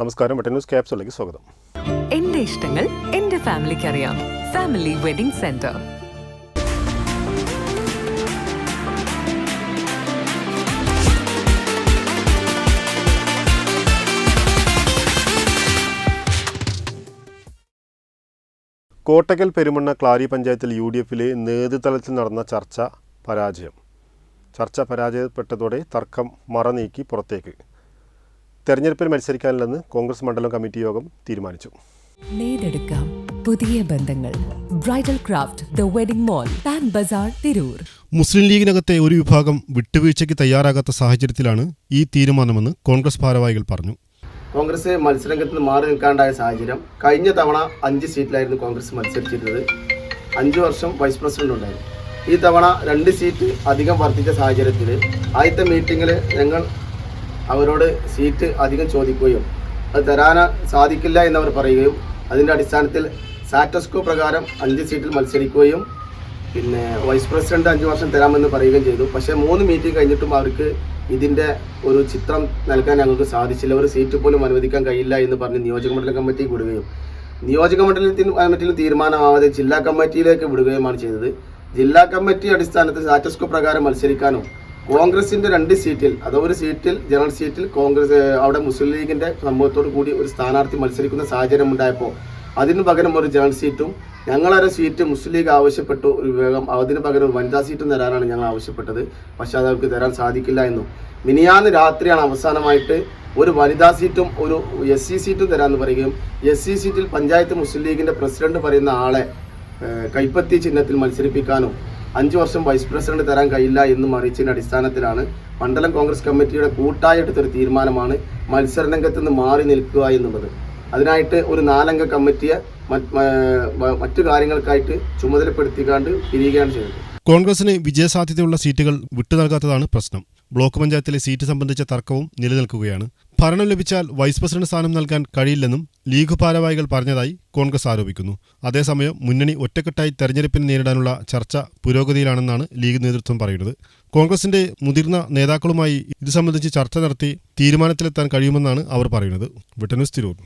നമസ്കാരം. വെട്ടൻ ന്യൂസ് ക്യാപ്സിലേക്ക് സ്വാഗതം. എന്റെ ഇഷ്ടങ്ങൾ എന്റെ ഫാമിലിക്ക് അറിയാം. Family wedding centre. Kottakkal Perumanna Clari പഞ്ചായത്തിൽ യു ഡി എഫിലെ നേതൃതലത്തിൽ നടന്ന ചർച്ച പരാജയം. ചർച്ച പരാജയപ്പെട്ടതോടെ തർക്കം മറനീക്കി പുറത്തേക്ക്. തെരഞ്ഞെടുപ്പിൽ മത്സരിക്കാനില്ലെന്ന് കോൺഗ്രസ് മണ്ഡലം കമ്മിറ്റി യോഗം തീരുമാനിച്ചു. നേടെടുക്കാം പുതിയ ബന്ധങ്ങൾ. Bridal craft the wedding mall Pan Bazaar Tirur. Muslim ലീഗിനകത്തെ ഒരു വിഭാഗം വിട്ടുവീഴ്ചയ്ക്ക് തയ്യാറാകാത്ത സാഹചര്യത്തിലാണ് ഈ തീരുമാനമെന്ന് കോൺഗ്രസ് ഭാരവാഹികൾ പറഞ്ഞു. കോൺഗ്രസ് മത്സരരംഗത്ത് നിന്ന് മാറി നിൽക്കാണ്ടായ സാഹചര്യം കഴിഞ്ഞ തവണ അഞ്ച് സീറ്റിലായിരുന്നു കോൺഗ്രസ് മത്സരിച്ചിരുന്നത്. അഞ്ച് വർഷം വൈസ് പ്രസിഡന്റ് ഉണ്ടായിരുന്നു. ഈ തവണ രണ്ട് സീറ്റ് അധികം വർദ്ധിച്ച സാഹചര്യത്തിൽ ആദ്യത്തെ മീറ്റിങ്ങിൽ ഞങ്ങൾ അവരോട് സീറ്റ് അധികം ചോദിക്കുകയും അത് തരാൻ സാധിക്കില്ല എന്നവർ പറയുകയും അതിന്റെ അടിസ്ഥാനത്തിൽ സാറ്റസ്കോ പ്രകാരം അഞ്ച് സീറ്റിൽ മത്സരിക്കുകയും പിന്നെ വൈസ് പ്രസിഡന്റ് അഞ്ച് വർഷം തരാമെന്ന് പറയുകയും ചെയ്തു. പക്ഷേ മൂന്ന് മീറ്റിംഗ് കഴിഞ്ഞിട്ടും അവർക്ക് ഇതിന്റെ ഒരു ചിത്രം നൽകാൻ ഞങ്ങൾക്ക് സാധിച്ചില്ല. ഒരു സീറ്റ് പോലും അനുവദിക്കാൻ കഴിയില്ല എന്ന് പറഞ്ഞ് നിയോജക മണ്ഡലം കമ്മിറ്റി വിടുകയും നിയോജക മണ്ഡലത്തിന് കമ്മിറ്റിയിൽ തീരുമാനമാവാതെ ജില്ലാ കമ്മിറ്റിയിലേക്ക് വിടുകയുമാണ് ചെയ്തത്. ജില്ലാ കമ്മിറ്റി അടിസ്ഥാനത്തിൽ സ്റ്റാറ്റസ്കോ പ്രകാരം മത്സരിക്കാനും കോൺഗ്രസിന്റെ രണ്ട് സീറ്റിൽ അതോ ഒരു സീറ്റിൽ ജനറൽ സീറ്റിൽ കോൺഗ്രസ് അവിടെ മുസ്ലിം ലീഗിന്റെ സമൂഹത്തോടു കൂടി ഒരു സ്ഥാനാർത്ഥി മത്സരിക്കുന്ന സാഹചര്യം ഉണ്ടായപ്പോൾ അതിനു പകരം ഒരു ജനറൽ സീറ്റും ഞങ്ങളൊരു സീറ്റ് മുസ്ലിം ലീഗ് ആവശ്യപ്പെട്ടു ഒരു വിഭാഗം അതിന് പകരം ഒരു വനിതാ സീറ്റും തരാനാണ് ഞങ്ങൾ ആവശ്യപ്പെട്ടത്. പക്ഷെ അത് അവർക്ക് തരാൻ സാധിക്കില്ല എന്നും. മിനിയാന്ന് രാത്രിയാണ് അവസാനമായിട്ട് ഒരു വനിതാ സീറ്റും ഒരു എസ് സി സീറ്റും തരാമെന്ന് പറയുകയും എസ് സി സീറ്റിൽ പഞ്ചായത്ത് മുസ്ലിം ലീഗിന്റെ പ്രസിഡന്റ് പറയുന്ന ആളെ കൈപ്പത്തി ചിഹ്നത്തിൽ മത്സരിപ്പിക്കാനും അഞ്ചു വർഷം വൈസ് പ്രസിഡന്റ് തരാൻ കഴിയില്ല എന്ന് അറിയിച്ചതിന്റെ അടിസ്ഥാനത്തിലാണ് മണ്ഡലം കോൺഗ്രസ് കമ്മിറ്റിയുടെ കൂട്ടായി എടുത്തൊരു തീരുമാനമാണ് മത്സരരംഗത്ത് നിന്ന് മാറി നിൽക്കുക എന്നുള്ളത്. അതിനായിട്ട് ഒരു നാലംഗ കമ്മിറ്റിയെ മറ്റു കാര്യങ്ങൾക്കായിട്ട് ചുമതലപ്പെടുത്തിക്കാണ്ട് പിരിയുകയാണ് ചെയ്തത്. കോൺഗ്രസിന് വിജയസാധ്യതയുള്ള സീറ്റുകൾ വിട്ടു നൽകാത്തതാണ് പ്രശ്നം. ബ്ലോക്ക് പഞ്ചായത്തിലെ സീറ്റ് സംബന്ധിച്ച തർക്കവും നിലനിൽക്കുകയാണ്. ഭരണം ലഭിച്ചാൽ വൈസ് പ്രസിഡന്റ് സ്ഥാനം നൽകാൻ കഴിയില്ലെന്നും ലീഗ് ഭാരവാഹികൾ പറഞ്ഞതായി കോൺഗ്രസ് ആരോപിക്കുന്നു. അതേസമയം മുന്നണി ഒറ്റക്കെട്ടായി തെരഞ്ഞെടുപ്പിനെ നേരിടാനുള്ള ചർച്ച പുരോഗതിയിലാണെന്നാണ് ലീഗ് നേതൃത്വം പറയുന്നത്. കോൺഗ്രസിന്റെ മുതിർന്ന നേതാക്കളുമായി ഇത് സംബന്ധിച്ച് ചർച്ച നടത്തി തീരുമാനത്തിലെത്താൻ കഴിയുമെന്നാണ് അവർ പറയുന്നത്. വിട്ടന്യൂസ് തിരൂർ.